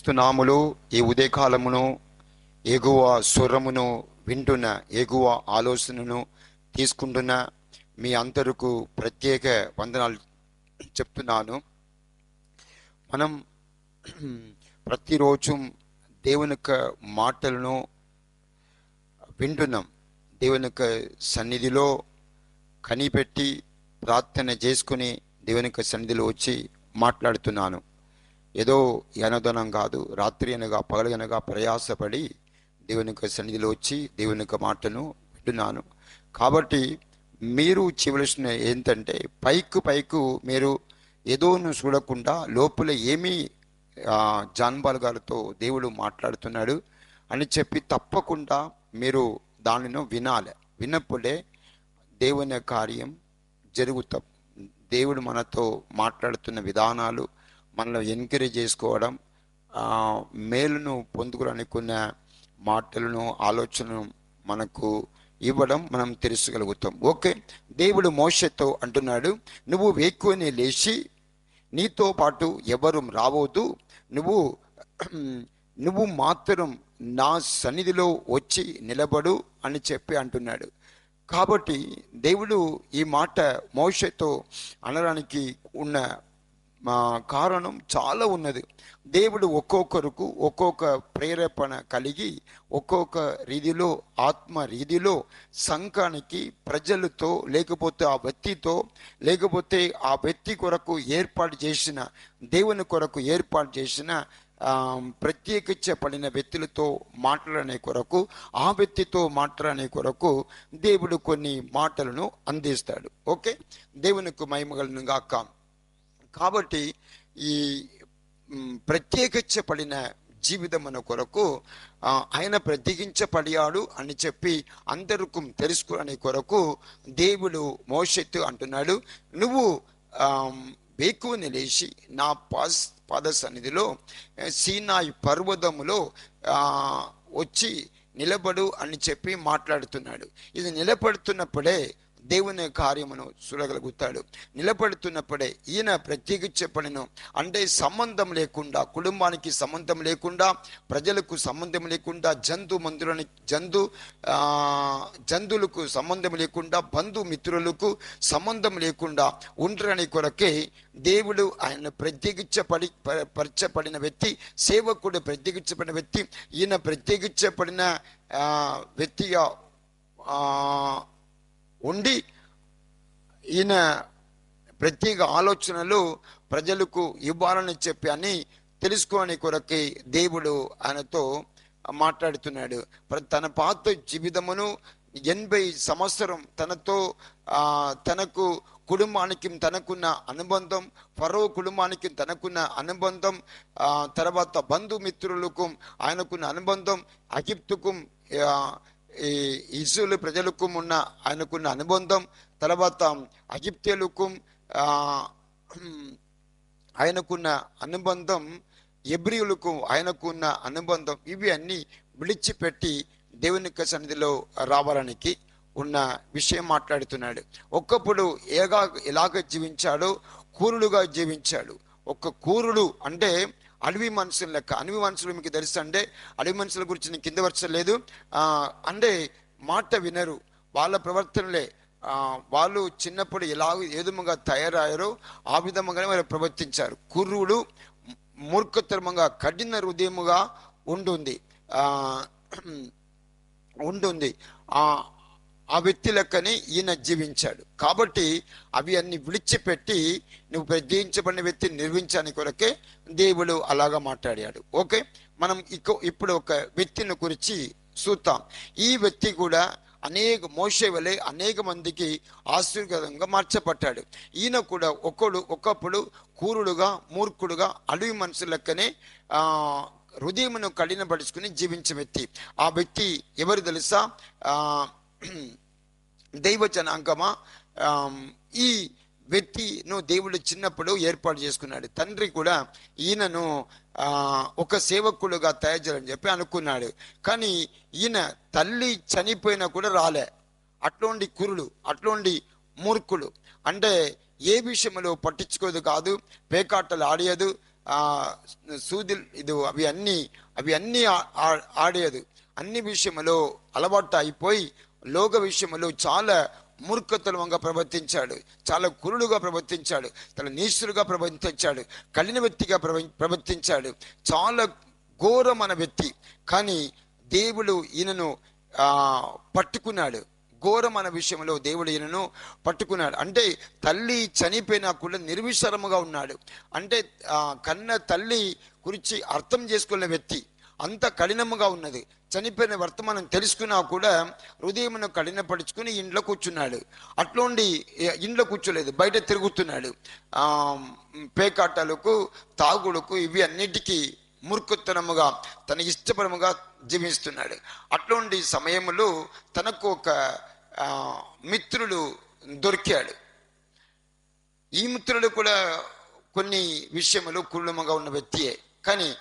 స్తునాములు ఈ ఉదయకాలమును ఎగువ స్వరమును వింటున్న ఎగువ ఆలోచనను తీసుకుంటున్న మీ అందరకు ప్రత్యేక వందనాలు చెప్తున్నాను. మనం ప్రతిరోజు దేవుని యొక్క మాటలను వింటున్నాం. దేవుని యొక్క సన్నిధిలో కనిపెట్టి ప్రార్థన చేసుకుని దేవుని యొక్క సన్నిధిలో వచ్చి మాట్లాడుతున్నాను. ఏదో యనదనం కాదు రాత్రి అనగా పగలగనగా ప్రయాసపడి దేవుని యొక్క సన్నిధిలో వచ్చి దేవుని యొక్క మాటను వింటున్నాను. కాబట్టి మీరు చేయవలసిన ఏంటంటే పైకు పైకు మీరు ఏదోను చూడకుండా లోపల ఏమీ జాన్బాల్ గారితో దేవుడు మాట్లాడుతున్నాడు అని చెప్పి తప్పకుండా మీరు దానిని వినాలి. విన్నప్పుడే దేవుని కార్యం జరుగుతాం. దేవుడు మనతో మాట్లాడుతున్న విధానాలు మనలో ఎంకరేజ్ చేసుకోవడం మేలును పొందుకోవడానికి కొన్ని మాటలను ఆలోచనను మనకు ఇవ్వడం మనం తెలుసుకోగలుగుతాం. ఓకే? దేవుడు మోసతో అంటున్నాడు నువ్వు వేక్కువని లేచి నీతో పాటు ఎవరు రావద్దు. నువ్వు నువ్వు మాత్రం నా సన్నిధిలో వచ్చి నిలబడు అని చెప్పి అంటున్నాడు. కాబట్టి దేవుడు ఈ మాట మోసతో అనడానికి ఉన్న మా కారణం చాలా ఉన్నది. దేవుడు ఒక్కొక్కరుకు ఒక్కొక్క ప్రేరేపణ కలిగి ఒక్కొక్క రీతిలో ఆత్మ రీతిలో సంఘానికి ప్రజలతో లేకపోతే ఆ వ్యక్తితో లేకపోతే ఆ వ్యక్తి కొరకు ఏర్పాటు చేసిన దేవుని కొరకు ఏర్పాటు చేసిన ప్రత్యేకించబడిన వ్యక్తులతో మాట్లాడనే కొరకు ఆ వ్యక్తితో మాట్లాడనే కొరకు దేవుడు కొన్ని మాటలను అందిస్తాడు. ఓకే? దేవునికి మహిమగలను గాక కాబట్టి ఈ ప్రత్యేకించబడిన జీవితం మన కొరకు ఆయన ప్రత్యేకించబడియాడు అని చెప్పి అందరికీ తెలుసుకునే కొరకు దేవుడు మోషెత్తు అంటున్నాడు నువ్వు వేకుని లేచి నా పాస్ పాద సన్నిధిలో సీనాయి పర్వతములో వచ్చి నిలబడు అని చెప్పి మాట్లాడుతున్నాడు. ఇది నిలబడుతున్నప్పుడే దేవుని కార్యమును చూడగలుగుతాడు. నిలబడుతున్నప్పుడే ఈయన ప్రత్యేకించబడిన. అంటే సంబంధం లేకుండా కుటుంబానికి సంబంధం లేకుండా ప్రజలకు సంబంధం లేకుండా జంతు మందులని జంతు జంతులకు జంతువులకు సంబంధం లేకుండా బంధు మిత్రులకు సంబంధం లేకుండా ఉండరని కొరకే దేవుడు ఆయన ప్రత్యేకించబడి పరిచబడిన పరచబడిన వ్యక్తి సేవకుడు ప్రత్యేకించబడిన వ్యక్తి ఈయన ప్రత్యేకించబడిన వ్యక్తిగా ఉండి ఈయన ప్రత్యేక ఆలోచనలు ప్రజలకు ఇవ్వాలని చెప్పి అని తెలుసుకోని కొరకే దేవుడు ఆయనతో మాట్లాడుతున్నాడు. తన పాత జీవితమును ఎనభై సంవత్సరం తనతో తనకు కుటుంబానికి తనకున్న అనుబంధం ఫరో కుటుంబానికి తనకున్న అనుబంధం తర్వాత బంధుమిత్రులకు ఆయనకున్న అనుబంధం అగిప్తుకు ఈ ఇస్రాయేలు ప్రజలకు ఉన్న ఆయనకున్న అనుబంధం తర్వాత అగిప్తీయులకు ఆయనకున్న అనుబంధం ఎబ్రియులకు ఆయనకున్న అనుబంధం ఇవి అన్నీ విడిచిపెట్టి దేవుని యొక్క సన్నిధిలో రావడానికి ఉన్న విషయం మాట్లాడుతున్నాడు. ఒక్కప్పుడు ఏగా ఎలాగ జీవించాడో కూరుడుగా జీవించాడు. ఒక కూరుడు అంటే అడవి మనుషుల లెక్క అడవి మనుషులు మీకు తెలుసు అంటే అడవి మనుషుల గురించి నేను కింద వచ్చలేదు అంటే మాట వినరు. వాళ్ళ ప్రవర్తనలే. వాళ్ళు చిన్నప్పుడు ఎలా ఏ విధముగా తయారయ్యారో ఆ విధముగానే వారు ప్రవర్తించారు. కుర్రుడు మూర్ఖతరముగా కఠిన హృదయముగా ఉంటుంది ఉంటుంది ఆ వ్యక్తి లెక్కని ఈయన జీవించాడు. కాబట్టి అవి అన్ని విడిచిపెట్టి నువ్వు ప్రజయించబడిన వ్యక్తిని నిర్మించాని కొరకే దేవుడు అలాగా మాట్లాడాడు. ఓకే? మనం ఇక ఇప్పుడు ఒక వ్యక్తిని గురించి చూద్దాం. ఈ వ్యక్తి కూడా అనేక మోసే వలె అనేక మందికి ఆశీర్వాదంగా మార్చబడ్డాడు. ఈయన కూడా ఒకడు ఒకప్పుడు కూరుడుగా మూర్ఖుడుగా అడవి మనుషుల లెక్కనే ఆ హృదయమును కఠినపరుచుకుని జీవించే వ్యక్తి. ఆ వ్యక్తి ఎవరు తెలుసా? ఆ ఈ వ్యక్తిను దేవుడు చిన్నప్పుడు ఏర్పాటు చేసుకున్నాడు. తండ్రి కూడా ఈయనను ఒక సేవకుడుగా తయారు చేయాలని చెప్పి అనుకున్నాడు. కానీ ఈయన తల్లి చనిపోయినా కూడా రాలే. అట్లాంటి కురుడు అట్లాంటి మూర్ఖుడు అంటే ఏ విషయంలో పట్టించుకోదు కాదు పేకాటలు ఆడేయదు సూది ఇది అవి అన్నీ అవి అన్నీ ఆడేయదు. అన్ని విషయములో అలవాటు అయిపోయి లోక విషయంలో చాలా మూర్ఖతలంగా ప్రవర్తించాడు. చాలా కురుడుగా ప్రవర్తించాడు. తన నీచులుగా ప్రవర్తించాడు. కలిన వ్యక్తిగా ప్రవ- ప్రవర్తించాడు. చాలా ఘోరమైన వ్యక్తి. కానీ దేవుడు ఈయనను పట్టుకున్నాడు. ఘోరమైన విషయంలో దేవుడు ఈయనను పట్టుకున్నాడు. అంటే తల్లి చనిపోయినా కూడా నిర్విచారముగా ఉన్నాడు. అంటే కన్న తల్లి గురించి అర్థం చేసుకునే వ్యక్తి. అంత కఠినముగా ఉన్నది. చనిపోయిన వర్తమానం తెలుసుకున్నా కూడా హృదయమును కఠినపరుచుకుని ఇంట్లో కూర్చున్నాడు. అట్లుండి ఇంట్లో కూర్చోలేదు. బయట తిరుగుతున్నాడు. పేకాటలకు పేకాటాలకు తాగుడుకు ఇవి అన్నిటికీ మూర్ఖతనముగా తన ఇష్టపరముగా జీవిస్తున్నాడు. అట్లాంటి సమయంలో తనకు ఒక మిత్రుడు దొరికాడు. ఈ మిత్రుడు కూడా కొన్ని విషయములు కుళ్ళముగా ఉన్న వ్యక్తియే. కానీ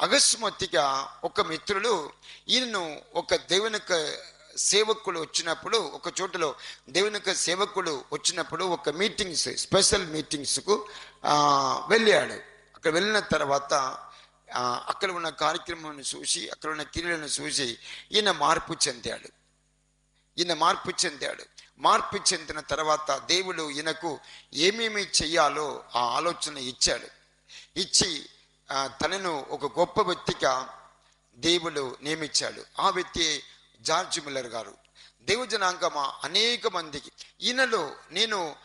అకస్మాత్తుగా ఒక మిత్రులు ఈయనను ఒక దేవుని యొక్క సేవకుడు వచ్చినప్పుడు ఒక చోటలో దేవుని యొక్క సేవకుడు వచ్చినప్పుడు ఒక మీటింగ్స్ స్పెషల్ మీటింగ్స్కు వెళ్ళాడు. అక్కడ వెళ్ళిన తర్వాత అక్కడ ఉన్న కార్యక్రమాన్ని చూసి అక్కడ ఉన్న క్రియలను చూసి ఈయన మార్పు చెందాడు. ఈయన మార్పు చెందాడు. మార్పు చెందిన తర్వాత దేవుడు ఈయనకు ఏమేమి చెయ్యాలో ఆ ఆలోచన ఇచ్చాడు. ఇచ్చి తనను ఒక గొప్ప వ్యక్తిగా దేవుడు నియమించాడు. ఆ వ్యక్తి జార్జ్ మిల్లర్ గారు. దేవజనాంగమా అనేక మందికి. ఈయనలో నేను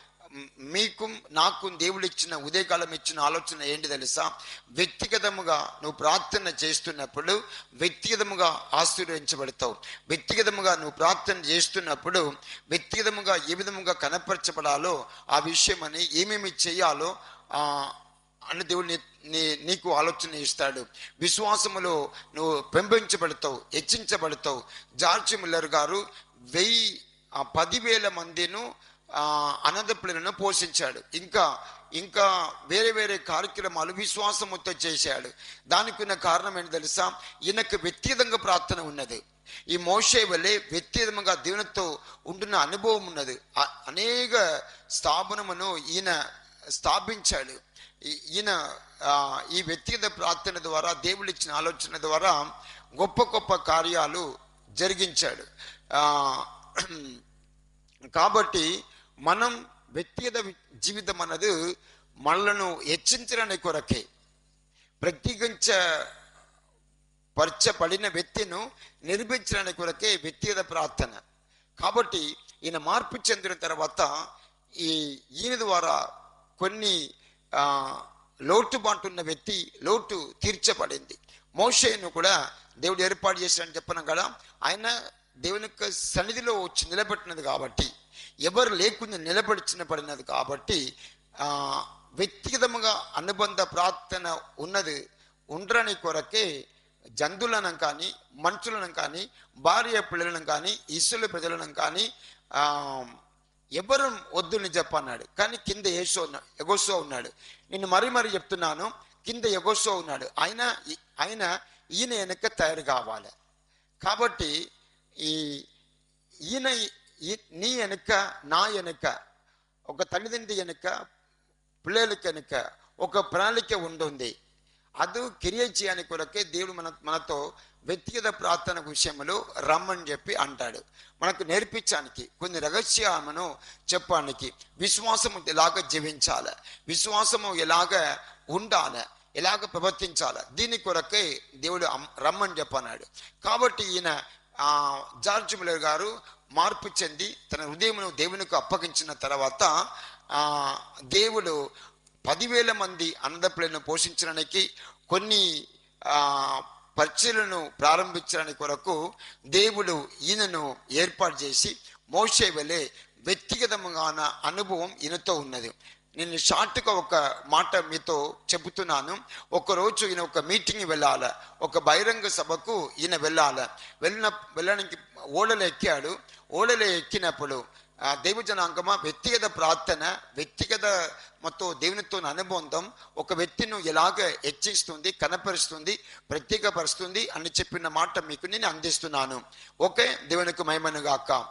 మీకు నాకు దేవుడు ఇచ్చిన ఉదయకాలం ఇచ్చిన ఆలోచన ఏంటి తెలుసా? వ్యక్తిగతముగా నువ్వు ప్రార్థన చేస్తున్నప్పుడు వ్యక్తిగతముగా ఆశీర్వదించబడతావు. వ్యక్తిగతముగా నువ్వు ప్రార్థన చేస్తున్నప్పుడు వ్యక్తిగతముగా ఏ విధముగా కనపరచబడాలో ఆ విషయం అని ఏమేమి చేయాలో అని దేవుడు నీ- నీకు ఆలోచన ఇస్తాడు. విశ్వాసములో నువ్వు పెంపొంచబడతావు హెచ్చించబడతావు. జార్జ్ మిల్లర్ గారు వెయ్యి పదివేల మందిను అనంతపులను పిల్లలను పోషించాడు. ఇంకా ఇంకా వేరే వేరే కార్యక్రమాలు విశ్వాసముతో చేశాడు. దానికి ఉన్న కారణం ఏంటి తెలుసా? ఈయనకు వ్యక్తిగతంగా ప్రార్థన ఉన్నది. ఈ మోషే వల్లే వ్యక్తిగతంగా దేవునితో ఉంటున్న అనుభవం ఉన్నది. అనేక స్థాపనమును ఈయన స్థాపించాడు. ఈయన ఈ వ్యక్తిగత ప్రార్థన ద్వారా దేవుడు ఇచ్చిన ఆలోచన ద్వారా గొప్ప గొప్ప కార్యాలు జరిగించాడు. కాబట్టి మనం వ్యక్తిగత జీవితం అన్నది మనలను హెచ్చించడానికి కొరకే. ప్రత్యేకించ పరచబడిన వ్యక్తిను నిర్మించడానికి కొరకే వ్యక్తిగత ప్రార్థన. కాబట్టి ఈయన మార్పు చెందిన తర్వాత ఈ ఈయన ద్వారా కొన్ని ఆ, వ్యక్తి లోటు తీర్చబడింది. మోషేను కూడా దేవుడు ఏర్పాటు చేశాడని చెప్పినాం కదా. ఆయన దేవుని యొక్క సన్నిధిలో వచ్చి నిలబెట్టినది కాబట్టి ఎవరు లేకుండా నిలబడిచిన పడినది కాబట్టి వ్యక్తిగతంగా వ్యక్తిగతముగా అనుబంధ ప్రార్థన ఉన్నది ఉండరని కొరకే జంతువులను కానీ మనుషులను కానీ భార్య పిల్లలను కానీ ఇసుల ప్రజలను కానీ ఎవరు వద్దుని చెప్పన్నాడు. కానీ కింద ఏసో ఎగోసో ఉన్నాడు. నేను మరీ మరీ చెప్తున్నాను కింద ఎగోసో ఉన్నాడు. ఆయన ఆయన ఈయన వెనక తయారు కావాలి. కాబట్టి ఈ ఈయన ఈ- నీ వెనక నా వెనక ఒక తల్లిదండ్రి వెనక పిల్లలకి వెనక ఒక ప్రణాళిక ఉంటుంది అది క్రియేట్ చేయని కొరకే దేవుడు మన మనతో వ్యక్తిగత ప్రార్థన విషయంలో రమ్మని చెప్పి అంటాడు. మనకు నేర్పించడానికి కొన్ని రహస్యాలను చెప్పడానికి విశ్వాసము ఎలాగ జీవించాలి? విశ్వాసము ఎలాగ ఉండాలి? ఎలాగ ప్రవర్తించాలి? దీని కొరకే దేవుడు అమ్- రమ్మని చెప్పన్నాడు. కాబట్టి ఈయన జార్జ్ మిల్లర్ గారు మార్పు చెంది తన హృదయమును దేవునికి అప్పగించిన తర్వాత దేవుడు పదివేల మంది అన్నదప్పులను పోషించడానికి కొన్ని పరిచయలను ప్రారంభించడానికి కొరకు దేవుడు ఈయనను ఏర్పాటు చేసి మోసే వలె వ్యక్తిగతముగా అనుభవం ఈయనతో ఉన్నది. నేను షార్ట్గా ఒక మాట మీతో చెబుతున్నాను. ఒకరోజు ఈయన ఒక మీటింగ్ వెళ్ళాల. ఒక బహిరంగ సభకు ఈయన వెళ్ళాల. వెళ్ళిన వెళ్ళడానికి ఓడలు ఎక్కాడు. ఓడలు ఎక్కినప్పుడు ఆ దైవజనాంగమ వ్యక్తిగత ప్రార్థన వ్యక్తిగత మొత్తం దేవునితో అనుబంధం ఒక వ్యక్తిని ఎలాగ హెచ్చిస్తుంది కనపరుస్తుంది ప్రత్యేకపరుస్తుంది అని చెప్పిన మాట మీకు నేను అందిస్తున్నాను. ఓకే? దేవునికి మహిమను గాక.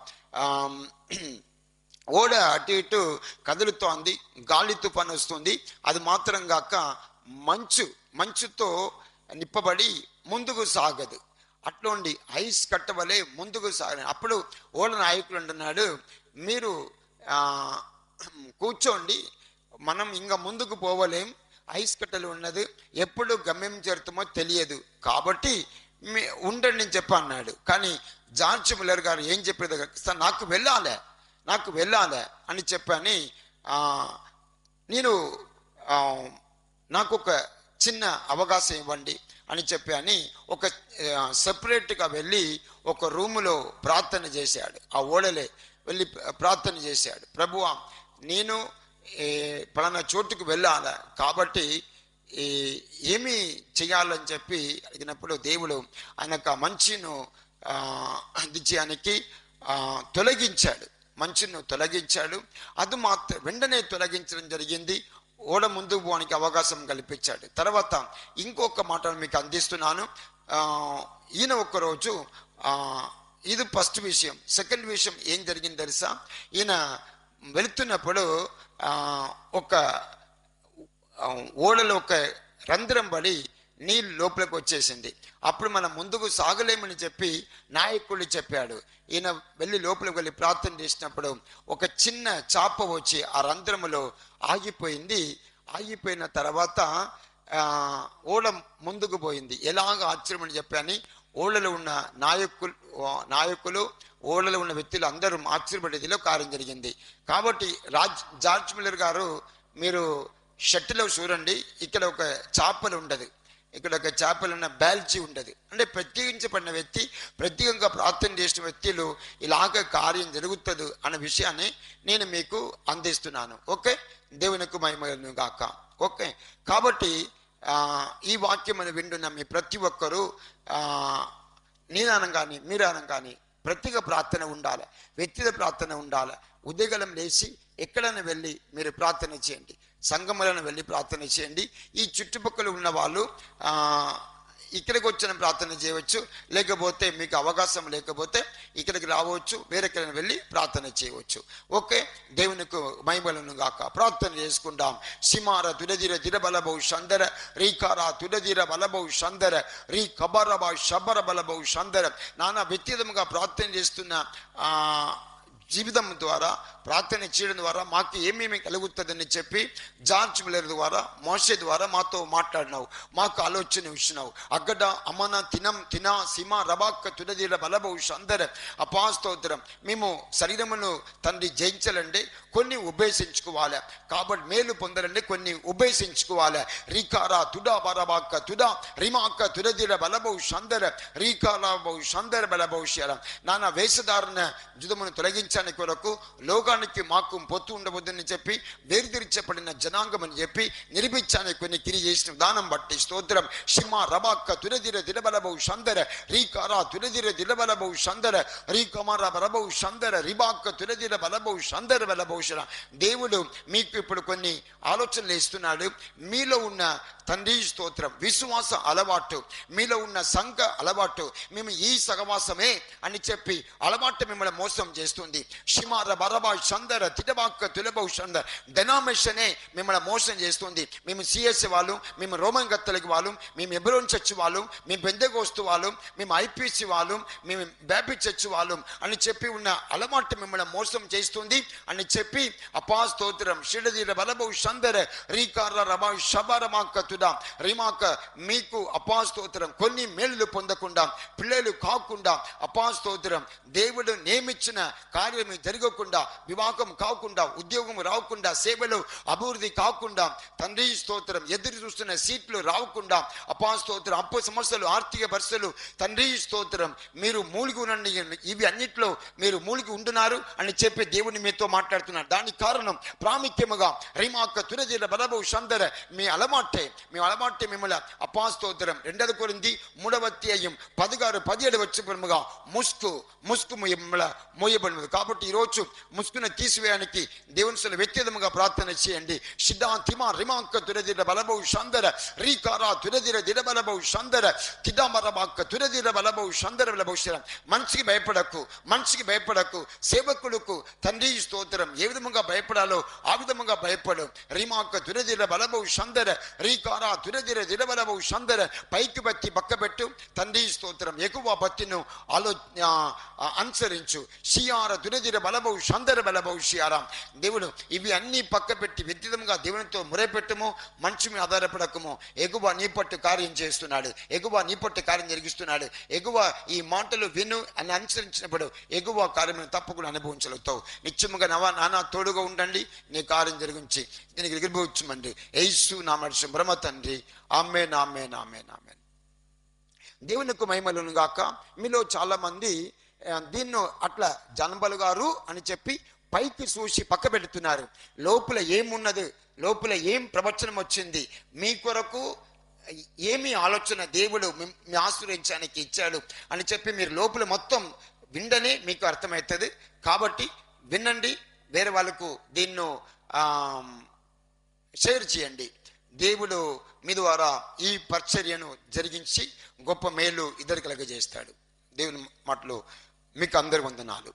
ఓడ అటు ఇటు కదులుతోంది గాలి తుఫాను వస్తుంది. అది మాత్రం కాక మంచు మంచుతో నిప్పబడి ముందుకు సాగదు. అట్లుండి ఐస్ కట్టవలే ముందుకు సాగ అప్పుడు ఓడ నాయకుడు అంటున్నాడు మీరు కూర్చోండి మనం ఇంకా ముందుకు పోవలేం ఐస్ కట్టలు ఉన్నది ఎప్పుడు గమ్యం చేరుతామో తెలియదు. కాబట్టి మీ ఉండండి అని చెప్పి అన్నాడు. కానీ జార్జ్ మిల్లర్ గారు ఏం చెప్పేది? సార్ నాకు వెళ్ళాలే నాకు వెళ్ళాలే అని చెప్పని నేను నాకు ఒక చిన్న అవకాశం ఇవ్వండి. అని చెప్పి అని ఒక సెపరేట్గా వెళ్ళి ఒక రూములో ప్రార్థన చేశాడు. ఆ ఓడలే వెళ్ళి ప్రార్థన చేశాడు. ప్రభువా నేను పలానా చోటుకు వెళ్ళాలి? కాబట్టి ఏమి చేయాలని చెప్పి అడిగినప్పుడు దేవుడు ఆయనకు ఆ మంచిను అందించడానికి తొలగించాడు. మంచును తొలగించాడు. అది మాత్రం వెంటనే తొలగించడం జరిగింది. ఓడ ముందుకు పోవడానికి అవకాశం కల్పించాడు. తర్వాత ఇంకొక మాటను మీకు అందిస్తున్నాను. ఈయన ఒక్కరోజు ఇది ఫస్ట్ విషయం. సెకండ్ విషయం ఏం జరిగింది తెలుసా? ఈయన వెళుతున్నప్పుడు ఒక ఓడలో ఒక రంధ్రం పడి నీళ్ళు లోపలికి వచ్చేసింది. అప్పుడు మనం ముందుకు సాగలేమని చెప్పి నాయకుడు చెప్పాడు. ఈయన వెళ్ళి లోపలికి వెళ్ళి ప్రార్థన చేసినప్పుడు ఒక చిన్న చాప వచ్చి ఆ రంధ్రములో ఆగిపోయింది. ఆగిపోయిన తర్వాత ఓడ ముందుకు పోయింది. ఎలాగ ఆశ్చర్యమని చెప్పాని ఓళ్ళలో ఉన్న నాయకులు నాయకులు ఓళ్ళలో ఉన్న వ్యక్తులు అందరూ ఆశ్చర్యపడేదిలో కార్యం జరిగింది. కాబట్టి రాజ్ జార్జ్ మిల్లర్ గారు మీరు షర్టులో చూడండి. ఇక్కడ ఒక చాపలు ఉండదు. ఇక్కడ ఒక చేపలున్న బ్యాల్జీ ఉండదు. అంటే ప్రత్యేకించబడిన వ్యక్తి ప్రత్యేకంగా ప్రార్థన చేసిన వ్యక్తులు ఇలాగ కార్యం జరుగుతుంది అనే విషయాన్ని నేను మీకు అందిస్తున్నాను. ఓకే? దేవునికి మహిమను గాక. ఓకే? కాబట్టి ఈ వాక్యం అని వింటున్న మీ ప్రతి ఒక్కరూ ఆ, నేనానం కానీ మీరానం కానీ ప్రత్యేక ప్రార్థన ఉండాలి. వ్యక్తిగత ప్రార్థన ఉండాలి. ఉదయగలం లేచి ఎక్కడైనా వెళ్ళి మీరు ప్రార్థన చేయండి. సంఘములను వెళ్ళి ప్రార్థన చేయండి. ఈ చుట్టుపక్కల ఉన్న వాళ్ళు ఇక్కడికి వచ్చిన ప్రార్థన చేయవచ్చు. లేకపోతే మీకు అవకాశం లేకపోతే ఇక్కడికి రావచ్చు. వేరెక్కడికి వెళ్ళి ప్రార్థన చేయవచ్చు. ఓకే? దేవునికి మహిమలను గాక. ప్రార్థన చేసుకుందాం. సిమార తుడదిర దిరబలబౌ షందర రీకార తుడదిర బలబౌ షందర రీ కబరబా శబర బలబౌ షందర నానా వ్యక్తిగతంగా ప్రార్థన చేస్తున్న జీవితం ద్వారా ప్రార్థన చేయడం ద్వారా మాకు ఏమేమి కలుగుతుందని చెప్పి జార్జ్ మిల్లర్ ద్వారా మోసే ద్వారా మాతో మాట్లాడినావు. మాకు ఆలోచన ఇచ్చినావు అగ్గడ అమన తినం తిన సిమ రబాక్క తుడదీల బలభవిష్ అందర అపాస్తోత్రం. మేము శరీరమును తండ్రి జయించాలండి కొన్ని ఉపేసించుకోవాలి కాబట్టి మేలు పొందాలండి కొన్ని ఉపేసించుకోవాలి రీకారా తుడా బరబాక్క తుడా రిమాక్క తుడదీల బలభవిష్ అందర రీకారా భవిష్ అందర బలభవిష్యాల. నానా వేషధారణ జుదమును తొలగించడానికి కొరకు లోకానికి మాకు పొత్తు ఉండవద్దని చెప్పి వేరుతిరిచబడిన జనాంగం అని చెప్పి నిరూపించానికి కొన్ని కిరి చేసిన దానం బట్టి స్తోత్రం. షిమ రబాక్క తురదిర దిలబలబౌ సందర రీకారా తురదిర దిలబలబౌ సందర రీకమార బలబౌ సందర రిబాక్క తురదిర బలబౌ సందర బలభౌషణ దేవుడు మీకు ఇప్పుడు కొన్ని ఆలోచనలు ఇస్తున్నాడు మీలో ఉన్న తండ్రి స్తోత్రం విశ్వాస అలవాటు మీలో ఉన్న సంఘ అలవాటు మేము ఈ సహవాసమే అని చెప్పి అలవాటు మిమ్మల్ని మోసం చేస్తుంది. షిమార బరబా సందర తిటబాక్క తులబౌ సందర్ డెనామినేషనే మిమ్మల్ని మోసం చేస్తుంది. మేము సిఎస్ వాళ్ళు మేము రోమన్ గత్తలకి వాళ్ళు మేము ఎబ్రోన్ చర్చ్ వాళ్ళు మేము బెందగోస్తు వాళ్ళు మేము ఐపీసీ వాళ్ళు మేము బ్యాపీ చర్చ్ వాళ్ళు అని చెప్పి ఉన్న అలవాటు మిమ్మల్ని మోసం చేస్తుంది అని చెప్పి అపా స్తోత్రం షిడదీర బలబౌ సందర రీకార రమా శబరమాక్క తుడా రిమాక మీకు అపా స్తోత్రం కొన్ని మేలులు పొందకుండా పిల్లలు కాకుండా అపా స్తోత్రం దేవుడు నియమించిన కార్యము జరగకుండా వివాహం కాకుండా ఉద్యోగం రాకుండా సేవలు అభివృద్ధి కాకుండా తండ్రి స్తోత్రం ఎదురు చూస్తున్న సీట్లు రాకుండా అపా స్తోత్రం అప్పు సమస్యలు ఆర్థిక పరిస్థితులు తండ్రి స్తోత్రం మీరు మూలిగి ఉండండి ఇవి అన్నిట్లో మీరు మూలిగి ఉంటున్నారు అని చెప్పి దేవుని మీతో మాట్లాడుతున్నారు దానికి కారణం ప్రాముఖ్యముగా రిమాక తురజీల బలబు షందర మీ అలమాటే మీ అలమాటే మిమ్మల్ని అపాస్తోత్రం రెండవ కొరింది మూడవ అధ్యాయం పదిగారు పదిహేడు వచ్చి ముసుకు ముసుకు మిమ్మల్ని మోయబడినది కాబట్టి కాబట్టి ఈరోజు ముసుగున తీసివేయడానికి దేవుని సొల వ్యక్తిగతంగా ప్రార్థన చేయండి. సిద్ధాంతిమ రిమాంక తురదిర బలబౌ సందర రీకారా తురదిర దిడబలబౌ సందర కిదామరబాక్క తురదిర బలబౌ సందర బలబౌషరం మనిషికి భయపడకు మనిషికి భయపడకు సేవకులకు తండ్రి స్తోత్రం ఏ విధముగా భయపడాలో ఆ విధముగా భయపడు. రిమాంక తురదిర బలబౌ సందర రీకారా తురదిర దిడబలబౌ సందర పైకి బట్టి పక్కబెట్టు తండ్రి స్తోత్రం ఎక్కువ భక్తిను ఆలో అనుసరించు. సియార అనుసరించు షియార దురదిర బలబౌ షందర బలబౌ దేవుడు ఇవి అన్ని పక్క పెట్టి వ్యక్తిగతంగా దేవునితో ముறைపెట్టము మంచి మీద ఆధారపడకము. ఎగువ నీ పట్టు కార్యం చేస్తున్నాడు. ఎగువ నీ పట్టు కార్యం జరిగిస్తున్నాడు. ఎగువ ఈ మాటలు విను అని అనుసరించినప్పుడు ఎగువ కార్యమును తప్పకుండా అనుభవించగలుగుతావు. నిత్యముగా నవ నానా తోడుగా ఉండండి. నీ కార్యం జరిగించి దీనికి ఎగిరిపోవచ్చుమండి. ఏసు నా మనిషి బ్రహ్మ తండ్రి. ఆమె నామే నామే నామే దేవునికి మహిమలను గాక. మీలో చాలామంది దీన్ని అట్లా జనబలు గారు అని చెప్పి పైకి చూసి పక్క పెడుతున్నారు. లోపల ఏమున్నది? లోపల ఏం ప్రవచనం వచ్చింది? మీ కొరకు ఏమి ఆలోచన దేవుడు మీ ఆశ్రయించడానికి ఇచ్చాడు అని చెప్పి మీరు లోపల మొత్తం విండనే మీకు అర్థమవుతుంది. కాబట్టి వినండి వేరే వాళ్ళకు దీన్ని షేర్ చేయండి. దేవుడు మీ ద్వారా ఈ పరిచర్యను జరిగించి గొప్ప మేలు ఇద్దరు కలగజేస్తాడు. దేవుని మాటలు మీకు అందరి వందనాలు.